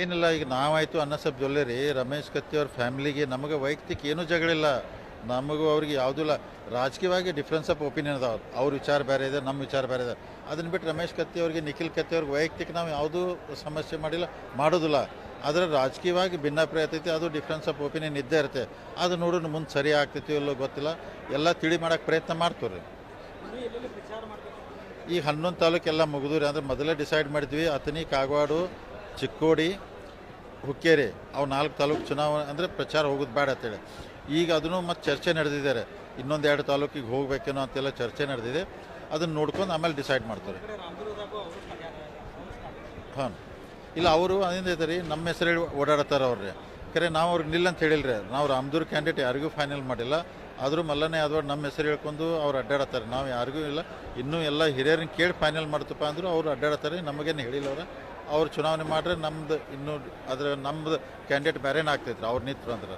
ಏನಿಲ್ಲ, ಈಗ ನಾವಾಯಿತು ಅನ್ನಸಬ್ ಜೊಲ್ಲೆರಿ. ರಮೇಶ್ ಕತ್ತಿ ಅವ್ರ ಫ್ಯಾಮಿಲಿಗೆ ನಮಗೆ ವೈಯಕ್ತಿಕ ಏನೂ ಜಗಳಿಲ್ಲ. ನಮಗೂ ಅವ್ರಿಗೆ ಯಾವುದೂ ಇಲ್ಲ. ರಾಜಕೀಯವಾಗಿ ಡಿಫ್ರೆನ್ಸ್ ಆಫ್ ಒಪಿನಿಯನ್ ಅದಾವ. ಅವ್ರ ವಿಚಾರ ಬೇರೆ ಇದೆ ನಮ್ಮ ವಿಚಾರ ಬೇರೆ ಇದೆ. ಅದನ್ನು ಬಿಟ್ಟು ರಮೇಶ್ ಕತ್ತಿ ಅವ್ರಿಗೆ, ನಿಖಿಲ್ ಕತ್ತಿ ಅವ್ರಿಗೆ ವೈಯಕ್ತಿಕ ನಾವು ಯಾವುದೂ ಸಮಸ್ಯೆ ಮಾಡಿಲ್ಲ, ಮಾಡೋದಿಲ್ಲ. ಆದರೆ ರಾಜಕೀಯವಾಗಿ ಭಿನ್ನಾಭಿಪ್ರಾಯ ಆಗ್ತೈತಿ ಅದು ಡಿಫ್ರೆನ್ಸ್ ಆಫ್ ಒಪಿನಿಯನ್ ಇದ್ದೇ ಇರುತ್ತೆ. ಅದು ನೋಡೋಣ ಮುಂದೆ ಸರಿ ಆಗ್ತೈತಿ ಇಲ್ಲೋ ಗೊತ್ತಿಲ್ಲ. ಎಲ್ಲ ತಿಳಿ ಮಾಡೋಕ್ಕೆ ಪ್ರಯತ್ನ ಮಾಡ್ತೀವಿ ರೀ ಈಗ ಹನ್ನೊಂದು ತಾಲೂಕೆಲ್ಲ ಮುಗಿದ್ರಿ. ಅಂದ್ರೆ ಮೊದಲೇ ಡಿಸೈಡ್ ಮಾಡಿದ್ವಿ ಅತನಿ ಕಾಗವಾಡು ಚಿಕ್ಕೋಡಿ, ಹುಕ್ಕೇರಿ, ಅವು ನಾಲ್ಕು ತಾಲೂಕು ಚುನಾವಣೆ ಅಂದರೆ ಪ್ರಚಾರ ಹೋಗೋದು ಬೇಡ ಅಂತೇಳಿ. ಈಗ ಅದನ್ನು ಮತ್ತೆ ಚರ್ಚೆ ನಡೆದಿದ್ದಾರೆ. ಇನ್ನೊಂದು ಎರಡು ತಾಲೂಕಿಗೆ ಹೋಗಬೇಕೇನೋ ಅಂತೆಲ್ಲ ಚರ್ಚೆ ನಡೆದಿದೆ. ಅದನ್ನು ನೋಡ್ಕೊಂಡು ಆಮೇಲೆ ಡಿಸೈಡ್ ಮಾಡ್ತಾರೆ. ಹಾಂ. ಇಲ್ಲ, ಅವರು ಅದೇನೈತೆ ರೀ ನಮ್ಮ ಹೆಸರು ಹೇಳಿ ಓಡಾಡ್ತಾರೆ ಅವ್ರಿ ಖರೆ ನಾವು ಅವ್ರಿಗೆ ನಿಲ್ಲ ಅಂತ ಹೇಳಿಲ್ರಿ. ನಾವು ರಾಮದೂರ್ ಕ್ಯಾಂಡಿಡೇಟ್ ಯಾರಿಗೂ ಫೈನಲ್ ಮಾಡಿಲ್ಲ. ಆದರೂ ಮಲ್ಲನೇ ಯಾದವ್ ನಮ್ಮ ಹೆಸರು ಹೇಳ್ಕೊಂಡು ಅವ್ರು ಅಡ್ಡಾಡತ್ತಾರೆ. ನಾವು ಯಾರಿಗೂ ಇಲ್ಲ. ಇನ್ನೂ ಎಲ್ಲ ಹಿರಿಯರನ್ನ ಕೇಳಿ ಫೈನಲ್ ಮಾಡ್ತಪ್ಪ ಅಂದರೂ ಅವ್ರು ಅಡ್ಡಾಡತ್ತಾರೆ. ನಮಗೇನು ಹೇಳಿಲ್ಲ ಅವ್ರು. ಅವ್ರು ಚುನಾವಣೆ ಮಾಡ್ರೆ ನಮ್ದು ಇನ್ನೂ ಅದ್ರ ನಮ್ದು ಕ್ಯಾಂಡಿಡೇಟ್ ಬೇರೆನೇ ಆಗ್ತೈತ್ರಿ ಅವ್ರು ನಿಂತರು ಅಂದ್ರೆ.